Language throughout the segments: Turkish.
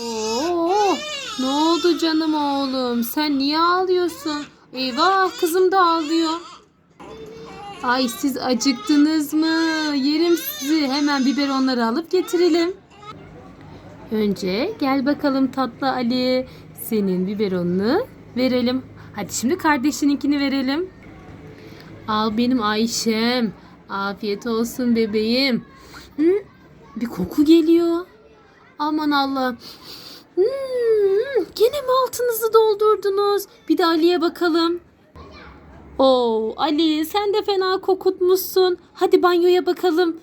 Oo, ne oldu canım oğlum? Sen niye ağlıyorsun? Eyvah kızım da ağlıyor. Ay siz acıktınız mı? Yerim sizi. Hemen biberonları alıp getirelim. Önce gel bakalım tatlı Ali. Senin biberonunu verelim. Hadi şimdi kardeşininkini verelim. Al benim Ayşem. Afiyet olsun bebeğim. Hı? Bir koku geliyor. Aman Allah. Hmm, gene mi altınızı doldurdunuz? Bir de Ali'ye bakalım. Oo Ali sen de fena kokutmuşsun. Hadi banyoya bakalım.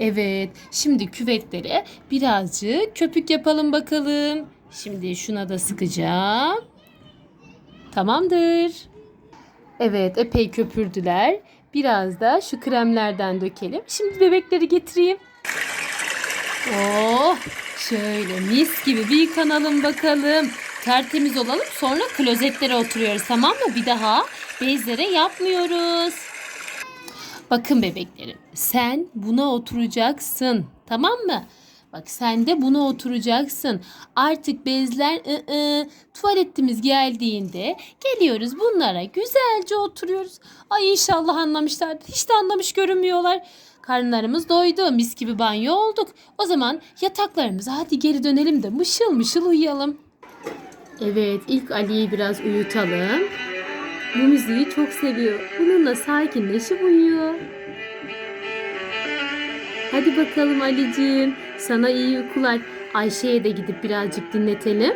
Evet, şimdi küvetlere birazcık köpük yapalım bakalım. Şimdi şuna da sıkacağım. Tamamdır. Evet, epey köpürdüler. Biraz da şu kremlerden dökelim. Şimdi bebekleri getireyim. Oh, şöyle mis gibi bir yıkanalım bakalım. Tertemiz olalım sonra klozetlere oturuyoruz tamam mı? Bir daha bezlere yapmıyoruz. Bakın bebeklerim sen buna oturacaksın tamam mı? Bak sen de buna oturacaksın. Artık bezler ı ı, tuvaletimiz geldiğinde geliyoruz bunlara güzelce oturuyoruz. Ay inşallah anlamışlardır. Hiç de anlamış görünmüyorlar. Karnlarımız doydu. Mis gibi banyo olduk. O zaman yataklarımıza hadi geri dönelim de mışıl mışıl uyuyalım. Evet ilk Ali'yi biraz uyutalım. Bu müziği çok seviyor. Bununla sakinleşip uyuyor. Hadi bakalım Ali'ciğim. Sana iyi uykular. Ayşe'ye de gidip birazcık dinletelim.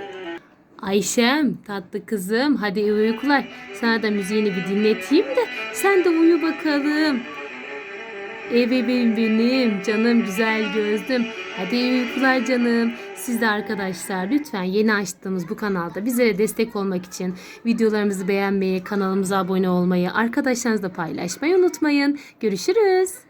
Ayşem tatlı kızım hadi iyi uykular. Sana da müziğini bir dinleteyim de sen de uyu bakalım. Ey bebeğim benim canım güzel gözlüm. Hadi iyi uykular canım. Siz de arkadaşlar lütfen yeni açtığımız bu kanalda bizlere destek olmak için videolarımızı beğenmeyi, kanalımıza abone olmayı, arkadaşlarınızla paylaşmayı unutmayın. Görüşürüz.